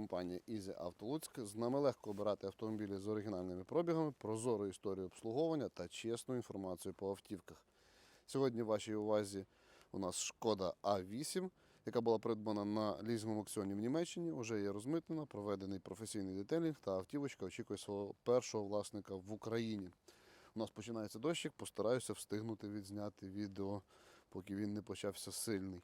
компанія Easy Auto Луцьк. З нами легко обирати автомобілі з оригінальними пробігами, прозору історію обслуговування та чесну інформацію по автівках. Сьогодні в вашій увазі у нас шкода А8, яка була придбана на лізинговому аукціоні в Німеччині. Уже є розмитнена, проведений професійний детелінг та автівочка очікує свого першого власника в Україні. У нас починається дощик, постараюся встигнути відзняти відео, поки він не почався сильний.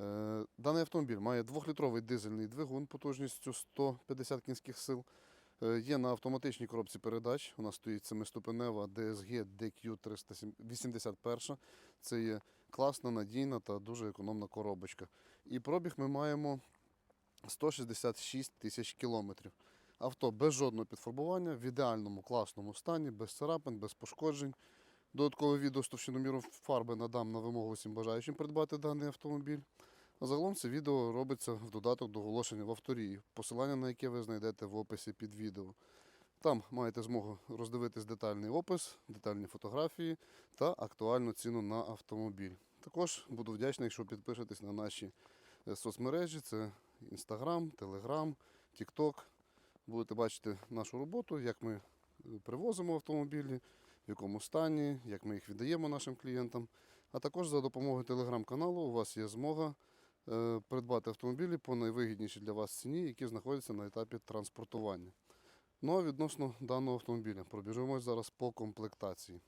Е, Даний автомобіль має 2-літровий дизельний двигун потужністю 150 кінських сил. Е, Є на автоматичній коробці передач. У нас стоїть семиступенева DSG DQ381. Це є класна, надійна та дуже економна коробочка. І пробіг ми маємо 166 тисяч кілометрів. Авто без жодного підфарбування, в ідеальному класному стані, без царапин, без пошкоджень. Додаткове відео з товщиноміром фарби надам на вимогу всім бажаючим придбати даний автомобіль. А загалом це відео робиться в додаток до оголошення в авторії, посилання на яке ви знайдете в описі під відео. Там маєте змогу роздивитись детальний опис, детальні фотографії та актуальну ціну на автомобіль. Також буду вдячний, якщо підпишетесь на наші е, соцмережі: це Instagram, Telegram, TikTok. Будете бачити нашу роботу, як ми е, привозимо автомобілі, в якому стані, як ми їх віддаємо нашим клієнтам. А також за допомогою телеграм-каналу у вас є змога е, придбати автомобілі по найвигіднішій для вас ціні, які знаходяться на етапі транспортування. Ну а відносно даного автомобіля, пробіжимось зараз по комплектації.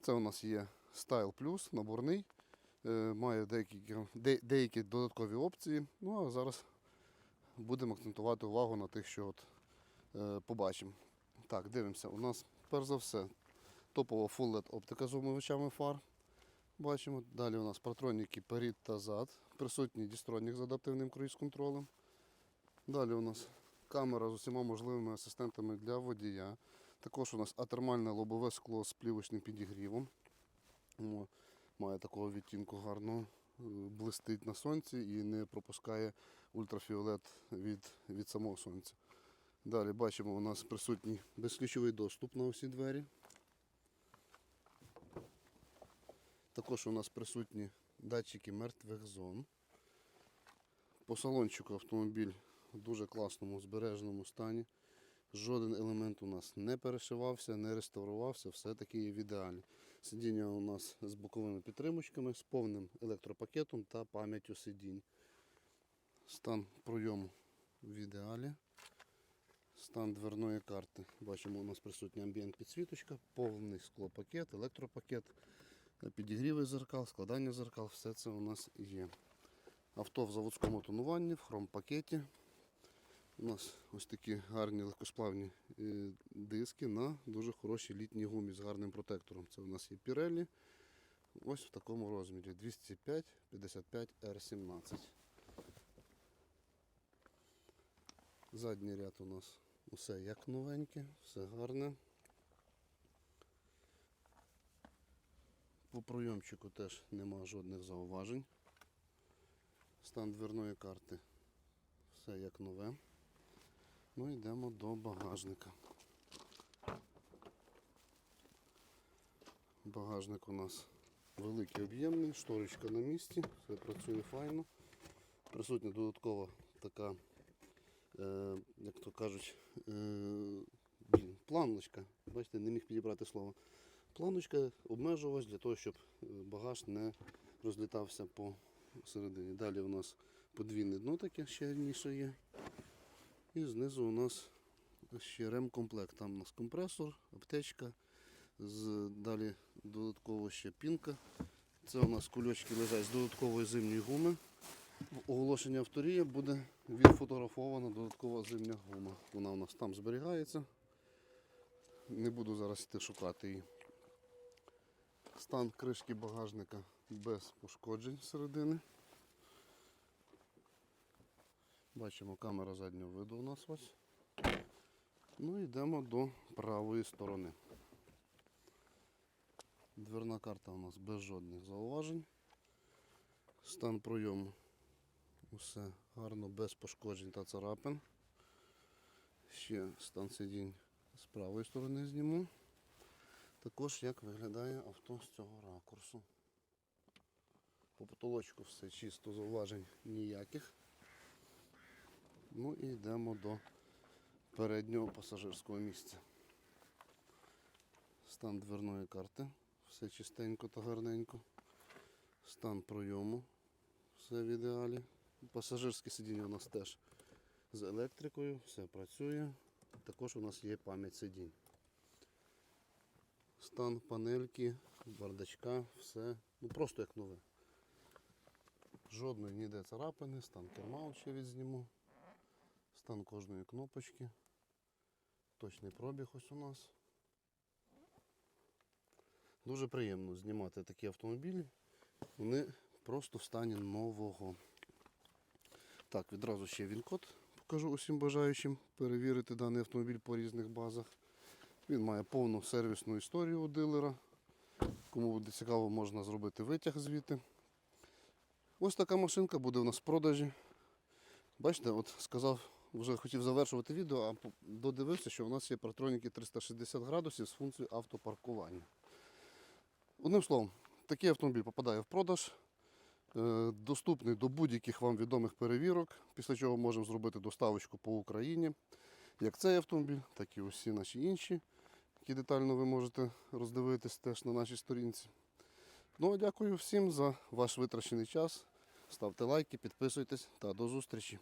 Це у нас є Style Plus, наборний, е, має деякі, де- деякі додаткові опції. Ну а зараз будемо акцентувати увагу на тих, що от, е, побачимо. Так, дивимося. У нас перш за все топова Full LED оптика з умивачами фар. Бачимо. Далі у нас патроніки перед та зад. Присутній дістронік з адаптивним круїз-контролем. Далі у нас камера з усіма можливими асистентами для водія. Також у нас атермальне лобове скло з плівочним підігрівом. Має такого відтінку гарного, е, блистить на сонці і не пропускає ультрафіолет від, від самого сонця. Далі бачимо, у нас присутній безключовий доступ на усі двері. Також у нас присутні датчики мертвих зон. По салончику автомобіль в дуже класному збереженому стані. Жоден елемент у нас не перешивався, не реставрувався, все-таки є в ідеалі. Сидіння у нас з боковими підтримочками, з повним електропакетом та пам'яттю сидінь. Стан пройому в ідеалі. Стан дверної карти. Бачимо, у нас присутня амбієнт підсвіточка, повний склопакет, електропакет, підігріви зеркал, складання зеркал, все це у нас є. Авто в заводському тонуванні, в хром-пакеті. У нас ось такі гарні легкосплавні е, диски на дуже хорошій літній гумі з гарним протектором. Це у нас є Pirelli. Ось в такому розмірі 205 55 R17. Задній ряд у нас усе як новеньке, все гарне. По пройомчику теж нема жодних зауважень. Стан дверної карти все як нове. Ну йдемо до багажника. Багажник у нас великий об'ємний, шторочка на місці, все працює файно. Присутня додаткова така, е, як то кажуть, е, блін, планочка. Бачите, не міг підібрати слово. Планочка обмежувач для того, щоб е, багаж не розлітався по середині. Далі у нас подвійне дно таке ще раніше є. І знизу у нас ще ремкомплект. Там у нас компресор, аптечка, з, далі додатково ще пінка. Це у нас кульочки лежать з додаткової зимньої гуми. В оголошенні авторія буде відфотографована додаткова зимня гума. Вона у нас там зберігається. Не буду зараз йти шукати її. Стан кришки багажника без пошкоджень середини. Бачимо камера заднього виду у нас ось. Ну йдемо до правої сторони. Дверна карта у нас без жодних зауважень. Стан пройому усе гарно, без пошкоджень та царапин. Ще стан сидінь з правої сторони зніму. Також як виглядає авто з цього ракурсу. По потолочку все чисто, зауважень ніяких. Ну і йдемо до переднього пасажирського місця. Стан дверної карти. Все чистенько та гарненько. Стан пройому. Все в ідеалі. Пасажирське сидіння у нас теж з електрикою, все працює. Також у нас є пам'ять сидінь. Стан панельки, бардачка, все. Ну просто як нове. Жодної ніде царапини, стан керма ще відзніму. Стан кожної кнопочки. Точний пробіг ось у нас. Дуже приємно знімати такі автомобілі. Вони просто в стані нового. Так, відразу ще він-код покажу усім бажаючим перевірити даний автомобіль по різних базах. Він має повну сервісну історію у дилера. Кому буде цікаво, можна зробити витяг звідти. Ось така машинка буде у нас в продажі. Бачите, от сказав, вже хотів завершувати відео, а додивився, що у нас є партроніки 360 градусів з функцією автопаркування. Одним словом, такий автомобіль попадає в продаж. Е, Доступний до будь-яких вам відомих перевірок, після чого можемо зробити доставочку по Україні. Як цей автомобіль, так і усі наші інші, які детально ви можете роздивитись теж на нашій сторінці. Ну, а дякую всім за ваш витрачений час. Ставте лайки, підписуйтесь та до зустрічі.